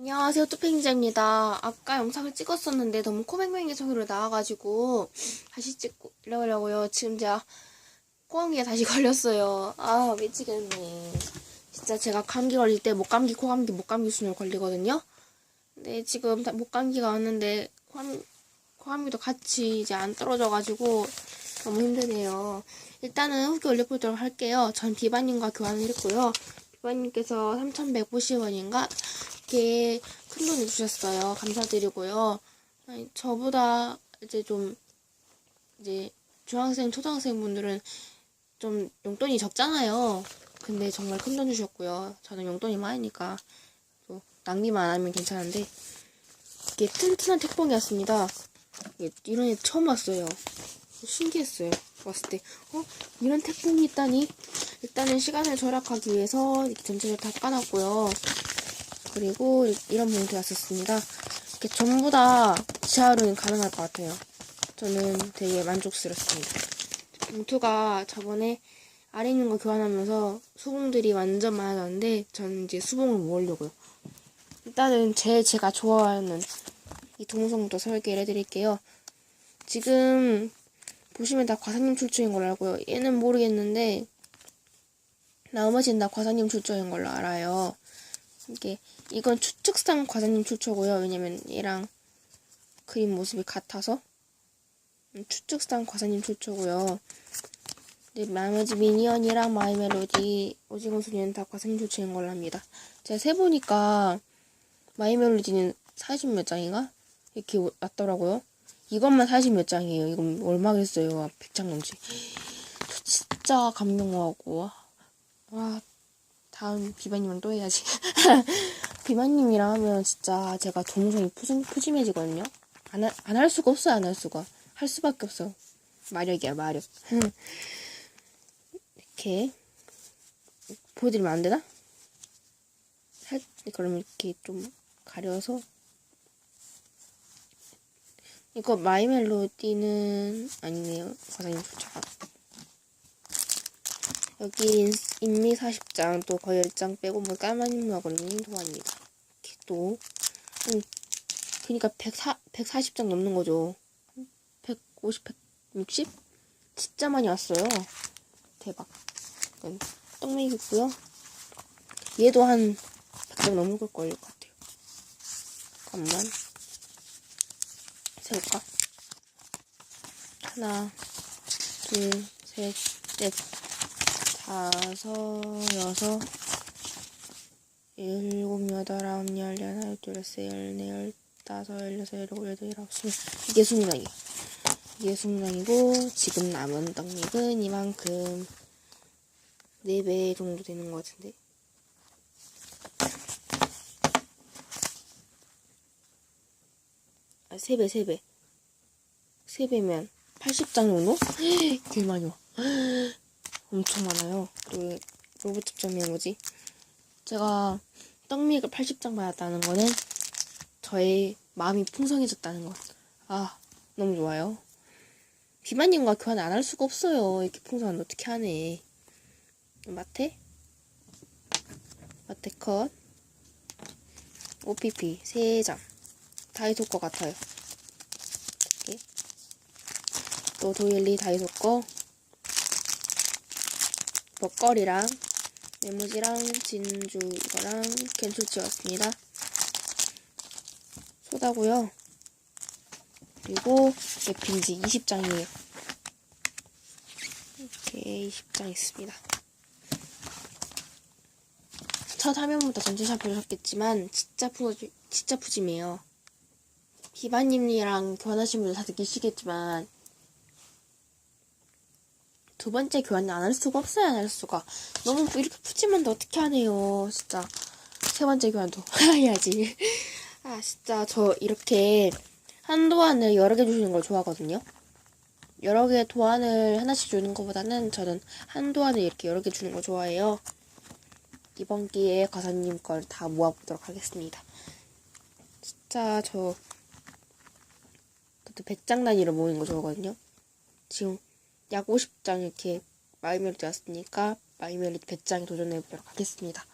안녕하세요, 뚜팽이자입니다. 아까 영상을 찍었었는데 너무 코맹맹이 소리로 나와가지고 다시 찍으려고요. 지금 제가 코감기에 다시 걸렸어요. 아, 미치겠네. 진짜 제가 감기 걸릴 때 목감기, 코감기, 목감기 순으로 걸리거든요. 근데 지금 다 목감기가 왔는데 코감, 코감기도 같이 이제 안 떨어져가지고 너무 힘드네요. 일단은 후기 올려보도록 할게요. 전 비바님과 교환을 했고요. 비바님께서 3,150원인가? 이렇게 큰 돈을 주셨어요. 감사드리고요. 아니, 저보다 이제 좀, 이제 중학생, 초등학생 분들은 좀 용돈이 적잖아요. 근데 정말 큰 돈 주셨고요. 저는 용돈이 많으니까 또 낭비만 안 하면 괜찮은데 이게 튼튼한 택봉이었습니다. 이런 애 처음 왔어요. 신기했어요. 왔을 때, 어? 이런 택봉이 있다니? 일단은 시간을 절약하기 위해서 이렇게 전체를 다 까놨고요. 그리고 이런 봉투 왔었습니다. 이렇게 전부 다 지하로는 가능할 것 같아요. 저는 되게 만족스럽습니다. 봉투가 저번에 아래 있는 거 교환하면서 수봉들이 완전 많아졌는데 저는 이제 수봉을 모으려고요. 일단은 제 제가 좋아하는 이 동성부터 설계를 해드릴게요. 지금 보시면 다 과사님 출처인 걸로 알고요. 얘는 모르겠는데 나머지는 다 과사님 출처인 걸로 알아요. 이게 이건 추측상 과사님 출처고요. 왜냐면 얘랑 그림 모습이 같아서 음, 추측상 과사님 출처고요. 근데 나머지 미니언이랑 마이 멜로디 오징어 소리는 다 과사님 출처인 걸로 합니다. 제가 세보니까 마이 멜로디는 40 몇 장인가? 이렇게 왔더라고요. 이것만 40 몇 장이에요. 이건 얼마겠어요. 100장 넘지. 저 진짜 감명하고 와 다음 비바님은 또 해야지. 비바님이랑 하면 진짜 제가 동성이 푸짐, 푸짐해지거든요. 안, 할- 안할 수가 없어요, 안 할 수가. 할 수밖에 없어. 마력이야, 마력. 이렇게. 보여드리면 안 되나? 살, 그러면 이렇게 좀 가려서. 이거 마이 멜로디는 아니네요. 과장님 쫓아가. 여기 인- 인미 40장 또 거의 10장 빼고 뭐 까만 인마걸님 도안입니다. 이렇게 또 음, 그니까 104, 140장 넘는 거죠. 150, 160? 진짜 많이 왔어요. 대박. 이건 떡메이고요. 얘도 한 100장 넘을 걸것 같아요. 잠깐만. 세울까? 하나, 둘, 셋, 넷, 다섯, 여섯, 일곱, 여덟, 아홉, 열, 열하나, 열둘, 열세, 열네, 열 다섯, 열 여섯, 열일곱, 여덟, 열아홉, 스물. 이게 스물장이에요. 이게 스물장이고, 지금 남은 떡잎은 이만큼, 네배 정도 되는 것 같은데. 아, 세 배, 세 배. 세 배면 80장 정도? 되게 많이 와. 엄청 많아요. 또 로봇 집점이 뭐지? 제가 떡미가 80장 받았다는 거는 저의 마음이 풍성해졌다는 것. 아, 너무 좋아요. 비만님과 교환 안 할 수가 없어요. 이렇게 풍성한데 어떻게 하네. 마테? 마테 컷. OPP 3장. 다이소 거 같아요. 이렇게. 또 도일리 다이소 거. 먹거리랑 메모지랑 진주 이거랑 겐초치 왔습니다. 소다고요. 그리고 랩핀지 20장이에요. 이렇게 20장 있습니다. 첫 화면부터 전체샷 보셨겠지만 진짜 푸 진짜 푸짐해요. 비바님이랑 교환하신 분들 다 느끼시겠지만 두 번째 교환을 안 할 수가 없어요, 안 할 수가. 너무 이렇게 푸짐한데 어떻게 하네요, 진짜. 세 번째 교환도 해야지. 아, 진짜 저 이렇게 한 도안을 여러 개 주시는 걸 좋아하거든요. 여러 개 도안을 하나씩 주는 것보다는 저는 한 도안을 이렇게 여러 개 주는 걸 좋아해요. 이번 기회에 과사님 걸 다 모아보도록 하겠습니다. 진짜 저 그때 100장 단위로 모이는 거 좋아하거든요. 지금 약 50장 이렇게 마이멜로디 왔으니까 마이멜로디 100장에 도전해보도록 하겠습니다.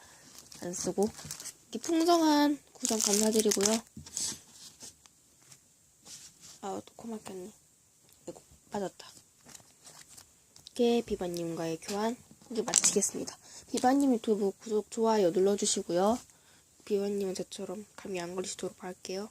안 쓰고 이렇게 풍성한 우선 감사드리고요. 아, 또코 막혔네. 아이고, 빠졌다. 이렇게 비바님과의 교환 이제 마치겠습니다. 비바님 유튜브 구독, 좋아요 눌러주시고요. 비바님은 저처럼 감이 안 걸리시도록 할게요.